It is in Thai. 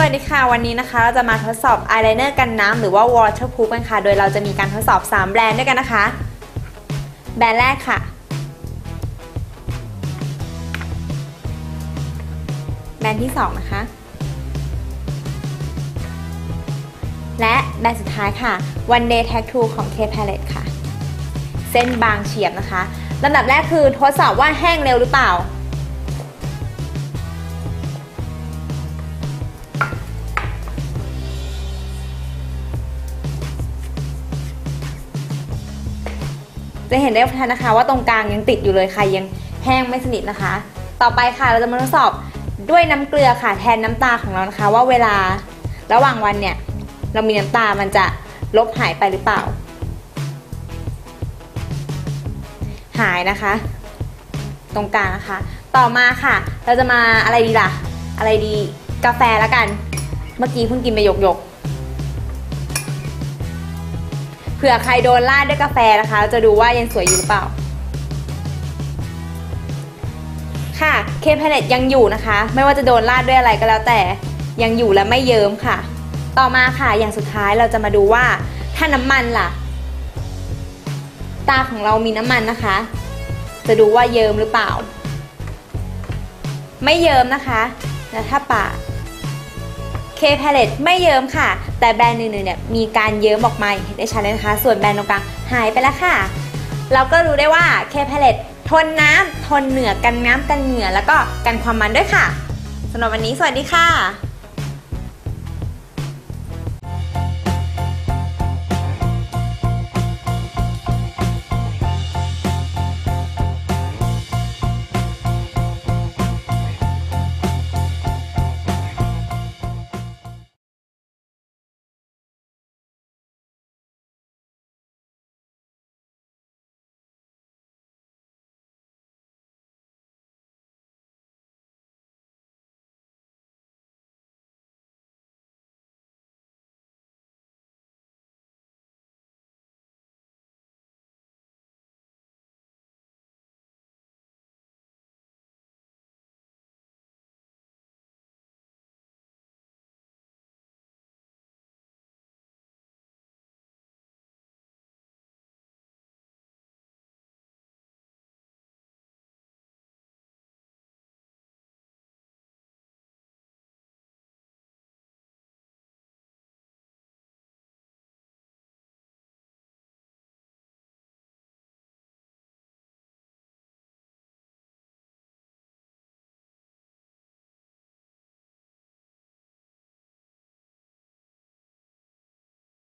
สวัสดีค่ะ วันนี้นะคะเราจะมาทดสอบอายไลเนอร์กันน้ำหรือว่า waterproof กันค่ะ โดยเราจะมีการทดสอบ 3 แบรนด์ด้วยกันนะคะ แบรนด์แรกค่ะ แบรนด์ที่ 2 นะคะ และแบรนด์สุดท้ายค่ะ One Day Tattoo ของ K Palette ค่ะ เส้นบางเฉียบนะคะลำดับแรกคือทดสอบว่าแห้งเร็วหรือเปล่า จะเห็นได้ทันนะคะว่าตรงกลางยังติดอยู่เลยค่ะยังแห้งไม่สนิทนะคะ ต่อไปค่ะเราจะมาทดสอบด้วยน้ำเกลือค่ะแทนน้ำตาของเรานะคะ ว่าเวลาระหว่างวันเนี่ยเรามีน้ำตามันจะลบหายไปหรือเปล่า หายนะคะ ตรงกลางนะคะ ต่อมาค่ะ เราจะมาอะไรดีล่ะ อะไรดีกาแฟแล้วกัน เมื่อกี้เพิ่งกินไปหยกหยกๆ เผื่อใครโดนลาดด้วยกาแฟนะคะ จะดูว่ายังสวยอยู่หรือเปล่า ค่ะเคพเนตยังอยู่นะคะ ไม่ว่าจะโดนลาดด้วยอะไรก็แล้วแต่ยังอยู่และไม่เยิ้มค่ะ ต่อมาค่ะอย่างสุดท้ายเราจะมาดูว่าถ้าน้ำมันล่ะ ตาของเรามีน้ำมันนะคะ จะดูว่าเยิ้มหรือเปล่า ไม่เยิ้มนะคะ แล้วถ้าปาด เคพาเลตไม่เยิ้มค่ะ แต่แบรนด์หนึ่งๆเนี่ยมีการเยิ้มออกมาเห็นได้ชัดเลยนะคะ ส่วนแบรนด์ตรงกลางหายไปแล้วค่ะ เราก็รู้ได้ว่าเคพาเลตทนน้ำทนเหนือกันน้ำกันเหงื่อแล้วก็กันความมันด้วยค่ะสำหรับวันนี้สวัสดีค่ะ